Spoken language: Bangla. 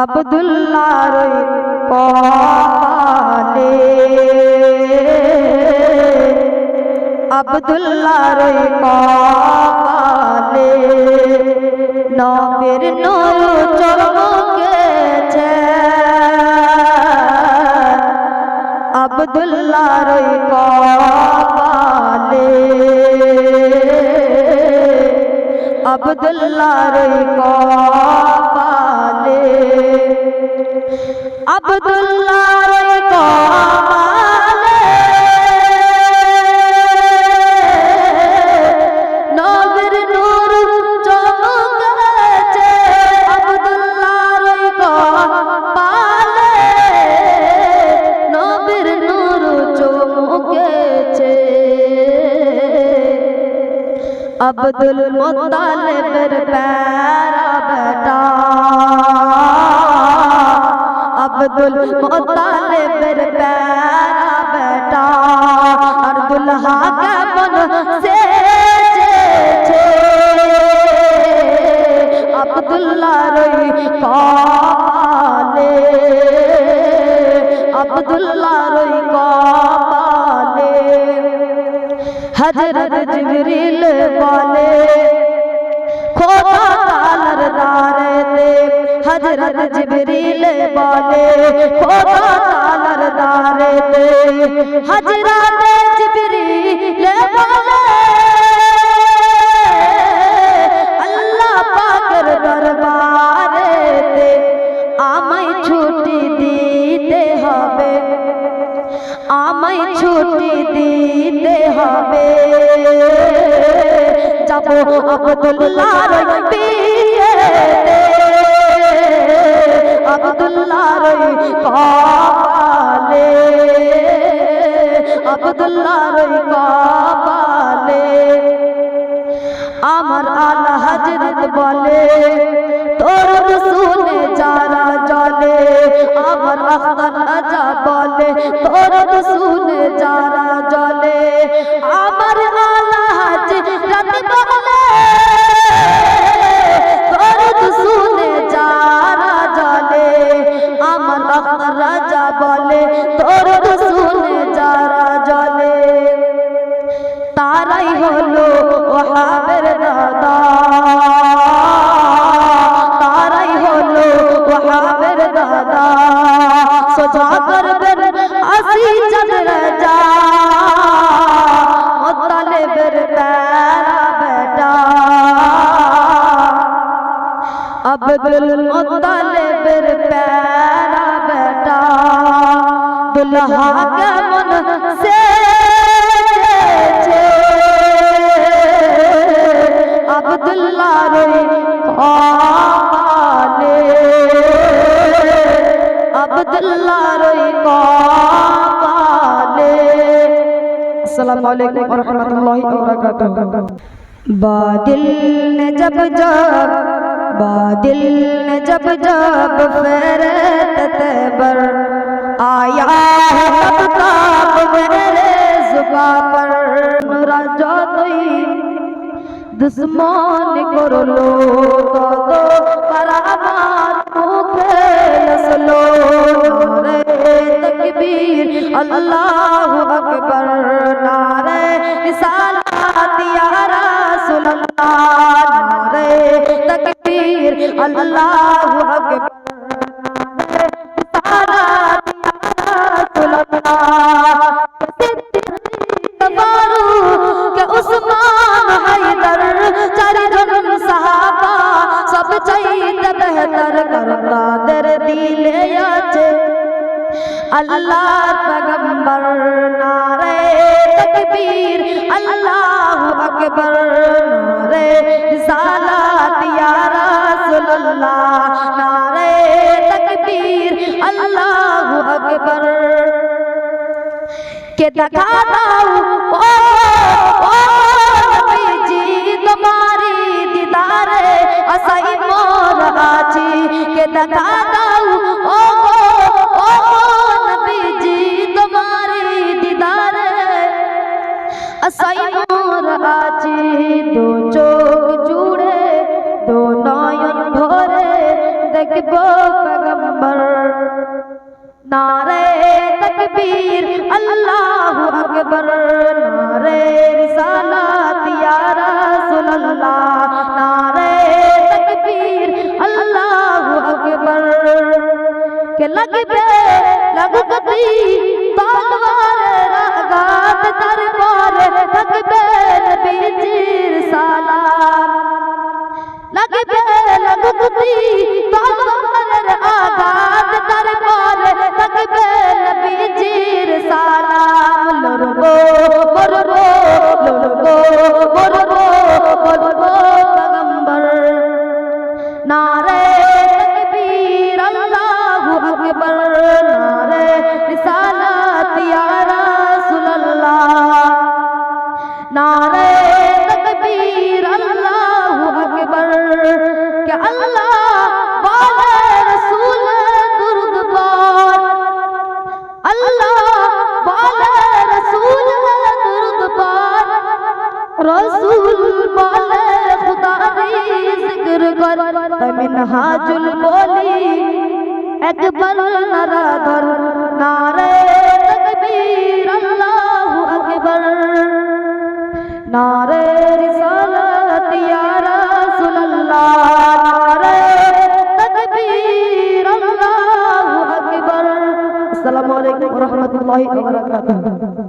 আবদুল্লাহর কপালে। আবদুল্লাহর কপালে নবের নূর চমকেছে। আবদুল্লাহর কপালে আবদুল্লাহর কপালে আবদুল্লাহর কপালে নবীর নূর চমকেছে আবদুল্লাহর কপালে নবীর নূর চমকেছে আব্দুল মুত্তালিবের প্যারা বেটা, আব্দুল মুত্তালিবের প্যারা বেটা আর দুলহা কেমন সেজেছে আব্দুল্লাহর কপালে আব্দুল্লাহর কপালে হজরত জিবরিল বলে খোদা তালার তালার দারেতে হজরত জিবরিল বলে, আল্লাহ পাকের দরবারেতে আমায় ছুটি দিতে হবে, আমায় ছুটি দিতে হবে। যাব আব্দুল্লাহর বিয়েতে আব্দুল্লাহর কপালে আব্দুল্লাহর কপালে। আমার আল্লাহ হজরত বলে, তোর শুনে যারা জলে আমার আখতার রাজা বলে, তোর শুনে যারা জলে আমার মোতালেবের बेटा বেটা আব্দুল মুত্তালিবের প্যারা বেটা দুলহা কেমন সেজেছে। আব্দুল্লাহর কপালে बादल ने जब जब, बादल ने जब जब फेरत पर आया है तब मेरे जुबा पर। दुश्मन को रो तो তাকবীর আল্লাহু আকবার, নারে রিসালাত ইয়া রাসূলুল্লাহ, নারে তাকবীর, আল্লাহু আকবার। কে দেখা দাও, ও ও নবীজি তোমারি দিদারে, আসাই মোর আছি কে দেখা দাও ও দো চোখ জুড়ে দো নয়ন ভরে দেখব পেগম্বর নারে তকবীর আল্লাহু আকবার নারে রিসালাত ইয়া রাসূলুল্লাহ নারে তকবীর আল্লাহু আকবার মিনহাজুল বলি, একবার নারাধর, নারে তকবীর, আল্লাহু আকবার। নারে রিসালাত ইয়া রাসূলুল্লাহ, নারে তকবীর, আল্লাহু আকবার। আসসালামু আলাইকুম ওয়া রাহমাতুল্লাহি ওয়া বারাকাতুহু।